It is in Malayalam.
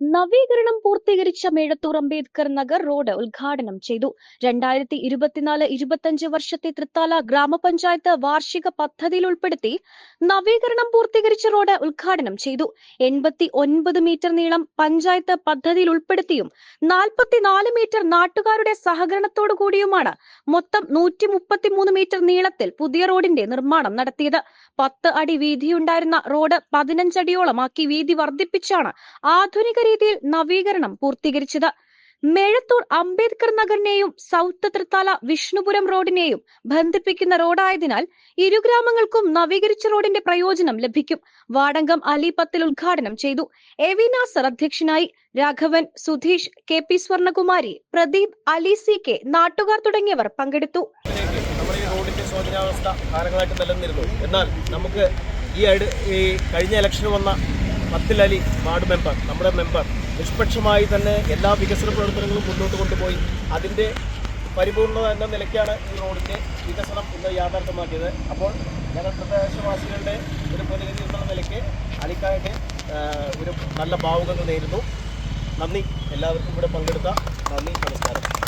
നവീകരണം പൂർത്തീകരിച്ച മേഴത്തൂർ അംബേദ്കർ നഗർ റോഡ് ഉദ്ഘാടനം ചെയ്തു. രണ്ടായിരത്തി ഇരുപത്തിനാല് ഇരുപത്തിയഞ്ച് വർഷത്തെ തൃത്താല ഗ്രാമപഞ്ചായത്ത് വാർഷിക പദ്ധതിയിൽ ഉൾപ്പെടുത്തി നവീകരണം പൂർത്തീകരിച്ച റോഡ് ഉദ്ഘാടനം ചെയ്തു. എൺപത്തി ഒൻപത് മീറ്റർ നീളം പഞ്ചായത്ത് പദ്ധതിയിൽ ഉൾപ്പെടുത്തിയും നാൽപ്പത്തിനാല് മീറ്റർ നാട്ടുകാരുടെ സഹകരണത്തോടു കൂടിയുമാണ് മൊത്തം നൂറ്റി മീറ്റർ നീളത്തിൽ പുതിയ റോഡിന്റെ നിർമ്മാണം നടത്തിയത്. പത്ത് അടി വീതിയുണ്ടായിരുന്ന റോഡ് പതിനഞ്ചടിയോളമാക്കി വീതി വർദ്ധിപ്പിച്ചാണ് ആധുനിക രീതിയിൽ നവീകരണം പൂർത്തീകരിച്ചത്. മേഴത്തൂർ അംബേദ്കർ നഗറിനെയും സൗത്ത് തൃത്താല വിഷ്ണുപുരം റോഡിനെയും ബന്ധിപ്പിക്കുന്ന റോഡായതിനാൽ ഇരു ഗ്രാമങ്ങൾക്കും നവീകരിച്ച റോഡിന്റെ പ്രയോജനം ലഭിക്കും. വാടങ്കം അലി പത്തിൽ ഉദ്ഘാടനം ചെയ്തു. എ വി നാസർ അധ്യക്ഷനായി Raghavan Sudheesh K P Swarnakumari Pradeep Ali C K നാട്ടുകാർ തുടങ്ങിയവർ പങ്കെടുത്തു. എന്നാൽ നമുക്ക് ഈ കഴിഞ്ഞ ഇലക്ഷന് വന്ന പത്തിൽ അലി വാർഡ് മെമ്പർ നമ്മുടെ മെമ്പർ നിഷ്പക്ഷമായി തന്നെ എല്ലാ വികസന പ്രവർത്തനങ്ങളും മുന്നോട്ട് കൊണ്ടുപോയി. അതിന്റെ പരിപൂർണത എന്ന നിലയ്ക്കാണ് ഈ റോഡിന്റെ വികസനം ഇന്ന് യാഥാർത്ഥ്യമാക്കിയത്. അപ്പോൾ ഞങ്ങൾ പ്രദേശവാസികളുടെ ഒരു പ്രതിനിധി എന്ന നിലയ്ക്ക് അലിക്കായുടെ ഒരു നല്ല ഭാവുകങ്ങൾ നേരുന്നു. നന്ദി. എല്ലാവർക്കും ഇവിടെ പങ്കെടുത്ത നന്ദി. നമസ്കാരം.